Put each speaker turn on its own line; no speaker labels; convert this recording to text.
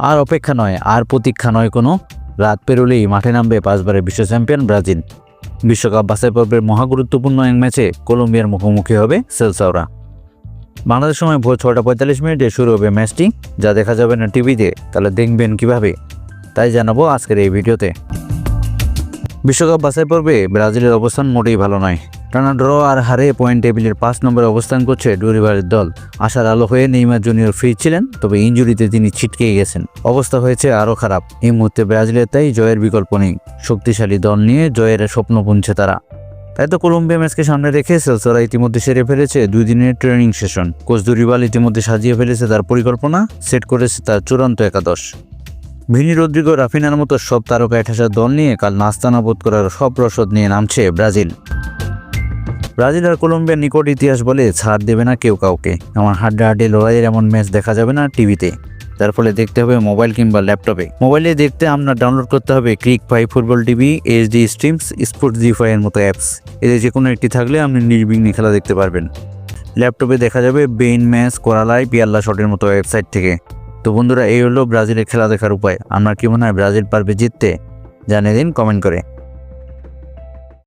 আর অপেক্ষা নয়, আর প্রতীক্ষা নয় কোনো। রাত পেরোলেই মাঠে নামবে পাঁচবারের বিশ্ব চ্যাম্পিয়ন ব্রাজিল। বিশ্বকাপ বাছাই পর্বের মহাগুরুত্বপূর্ণ এক ম্যাচে কলম্বিয়ার মুখোমুখি হবে সেলসাওরা। বাংলাদেশ সময় ভোর ছটা পঁয়তাল্লিশ মিনিটে শুরু হবে ম্যাচটি। যা দেখা যাবে না টিভিতে, তাহলে দেখবেন কীভাবে। তাই জানাব আজকের এই ভিডিওতে। বিশ্বকাপ বাছাই পর্বে ব্রাজিলের অবস্থান মোটেই ভালো নয়। টানা ড্র আর হারে পয়েন্ট টেবিলের পাঁচ নম্বরে অবস্থান করছে ডুরিবারের দল। আশার আলো হয়ে নেইমার জুনিয়র ফ্রি ছিলেন, তবে ইঞ্জুরিতে তিনি ছিটকে গেছেন। অবস্থা হয়েছে আরও খারাপ। এই মুহূর্তে ব্রাজিলের তাই জয়ের বিকল্প নেই। শক্তিশালী দল নিয়ে জয়ের স্বপ্ন বুনছে তারা। তাই তো কলম্বিয়া ম্যাচকে সামনে রেখে সেলসরা ইতিমধ্যে সেরে ফেলেছে দুই দিনের ট্রেনিং সেশন। কোচ দুরিবাল ইতিমধ্যে সাজিয়ে ফেলেছে তার পরিকল্পনা, সেট করেছে তার চূড়ান্ত একাদশ। ভিনি রদ্রিগো, রাফিনার মতো সব তারকায় ঠেসা দল নিয়ে কাল নাস্তানা বোধ করার সব রসদ নিয়ে নামছে ব্রাজিল। ব্রাজিল আর কলম্বিয়ার নিকট ইতিহাস বলে ছাড় দেবে না কেউ কাউকে। এমন হাড্ডাহাড্ডি লড়াইয়ের এমন ম্যাচ দেখা যাবে না টিভিতে। তার ফলে দেখতে হবে মোবাইল কিংবা ল্যাপটপে। মোবাইলে দেখতে আপনার ডাউনলোড করতে হবে Cricfy football TV HD streams, sports জি ফাই এর মতো অ্যাপস। এদের যে কোনো একটি থাকলে আপনি নির্বিঘ্নে খেলা দেখতে পারবেন। ল্যাপটপে দেখা যাবে বেইন ম্যাচ কোরালাই পিয়াল্লা শটের মতো ওয়েবসাইট থেকে। তো বন্ধুরা, এই হলো ব্রাজিলের খেলা দেখার উপায়। আপনার কি মনে হয়, ব্রাজিল পারবে জিততে? জানিয়ে দিন কমেন্ট করে।